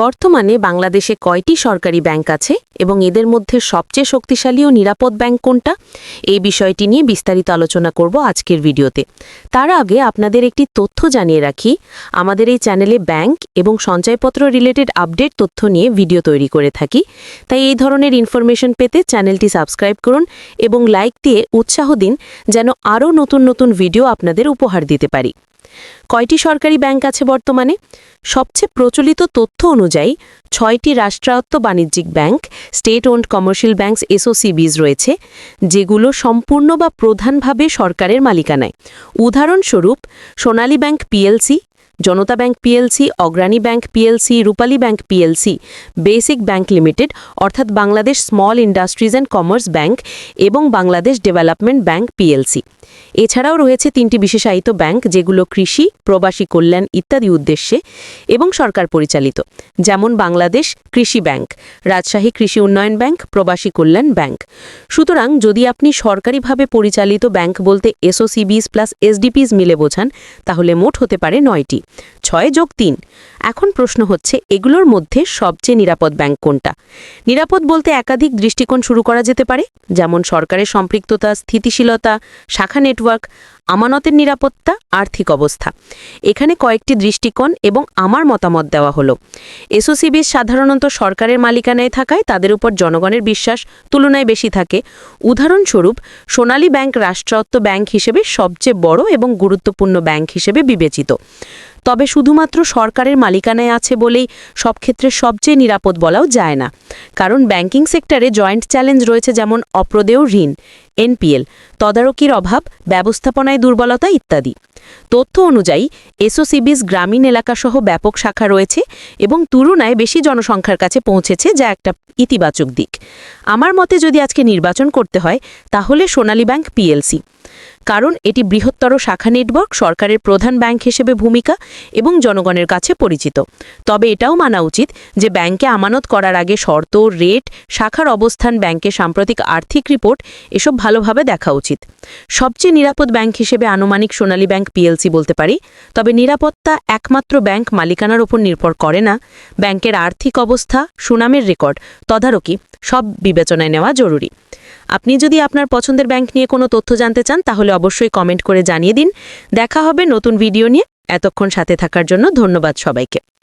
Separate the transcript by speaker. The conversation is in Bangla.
Speaker 1: বর্তমানে বাংলাদেশে কয়টি সরকারি ব্যাংক আছে এবং এদের মধ্যে সবচেয়ে শক্তিশালী ও নিরাপদ ব্যাংক কোনটা? এই বিষয়টি নিয়ে বিস্তারিত আলোচনা করব আজকের ভিডিওতে। তার আগে আপনাদের একটি তথ্য জানিয়ে রাখি। আমাদের এই চ্যানেলে ব্যাংক এবং সঞ্চয়পত্র রিলেটেড আপডেট তথ্য নিয়ে ভিডিও তৈরি করে থাকি। তাই এই ধরনের ইনফরমেশন পেতে চ্যানেলটি সাবস্ক্রাইব করুন এবং লাইক দিয়ে উৎসাহ দিন যেন আরও নতুন নতুন ভিডিও আপনাদের উপহার দিতে পারি। কয়টি সরকারি ব্যাংক আছে বর্তমানে? সবচেয়ে প্রচলিত তথ্য অনুযায়ী, ছয়টি রাষ্ট্রায়ত্ত বাণিজ্যিক bank state owned commercial banks SOCBs রয়েছে, যেগুলো সম্পূর্ণ বা প্রধানভাবে সরকারের মালিকানায়। উদাহরণস্বরূপ, Sonali bank PLC, Janata bank PLC, Agrani bank PLC, Rupali bank PLC, basic bank limited, অর্থাৎ Bangladesh small industries and commerce bank এবং বাংলাদেশ ডেভেলপমেন্ট ব্যাংক পিএলসি। এছাড়াও রয়েছে তিনটি বিশেষায়িত ব্যাংক, যেগুলো কৃষি, প্রবাসী কল্যাণ ইত্যাদি উদ্দেশ্যে এবং সরকার পরিচালিত। যেমন বাংলাদেশ কৃষি ব্যাংক, রাজশাহী কৃষি উন্নয়ন ব্যাংক, প্রবাসী কল্যাণ ব্যাংক। সুতরাং যদি আপনি সরকারিভাবে পরিচালিত ব্যাংক বলতে এসওসিবিস প্লাস এসডিপিস মিলে বোঝান, তাহলে মোট হতে পারে নয়টি। ছয় যোগ তিন। এখন প্রশ্ন হচ্ছে, এগুলোর মধ্যে সবচেয়ে নিরাপদ ব্যাংক কোনটা? নিরাপদ বলতে একাধিক দৃষ্টিকোণ শুরু করা যেতে পারে, যেমন সরকারের সম্পৃক্ততা, স্থিতিশীলতা, শাখা নেটওয়ার্ক, আমানতের নিরাপত্তা, আর্থিক অবস্থা। এখানে কয়েকটি দৃষ্টিকোণ এবং আমার মতামত দেওয়া হলো। এসওসিবিস সাধারণত সরকারের মালিকানায় থাকায় তাদের উপর জনগণের বিশ্বাস তুলনায় বেশি থাকে। উদাহরণস্বরূপ, সোনালী ব্যাংক রাষ্ট্রায়ত্ত ব্যাংক হিসেবে সবচেয়ে বড় এবং গুরুত্বপূর্ণ ব্যাংক হিসেবে বিবেচিত। তবে শুধুমাত্র সরকারের মালিকানায় আছে বলেই সব ক্ষেত্রে সবচেয়ে নিরাপদ বলাও যায় না। কারণ ব্যাংকিং সেক্টরে জয়েন্ট চ্যালেঞ্জ রয়েছে যেমন অপ্রদেয় ঋণ, এনপিএল, তদারকির অভাব, ব্যবস্থাপনায় দুর্বলতা ইত্যাদি। তথ্য অনুযায়ী, এসওসিবিস গ্রামীণ এলাকাসহ ব্যাপক শাখা রয়েছে এবং তুলনায় বেশি জনসংখ্যার কাছে পৌঁছেছে যা একটা ইতিবাচক দিক। আমার মতে যদি আজকে নির্বাচন করতে হয়, তাহলে সোনালী ব্যাংক পিএলসি। কারণ এটি বৃহত্তর শাখা নেটওয়ার্ক, সরকারের প্রধান ব্যাংক হিসেবে ভূমিকা এবং জনগণের কাছে পরিচিত। তবে এটাও মানা উচিত যে ব্যাংকে আমানত করার আগে শর্ত, রেট, শাখার অবস্থান, ব্যাংকের সাম্প্রতিক আর্থিক রিপোর্ট এসব ভালোভাবে দেখা উচিত। সবচেয়ে নিরাপদ ব্যাংক হিসেবে আনুমানিক সোনালী ব্যাংক পিএলসি বলতে পারি। তবে নিরাপত্তা একমাত্র ব্যাংক মালিকানার উপর নির্ভর করে না। ব্যাংকের আর্থিক অবস্থা, সুনামের রেকর্ড, তদারকি সব বিবেচনায় নেওয়া জরুরি। আপনি যদি আপনার পছন্দের ব্যাংক নিয়ে কোনো তথ্য জানতে চান, তাহলে অবশ্যই কমেন্ট করে জানিয়ে দিন। দেখা হবে নতুন ভিডিও নিয়ে। এতক্ষণ সাথে থাকার জন্য ধন্যবাদ সবাইকে।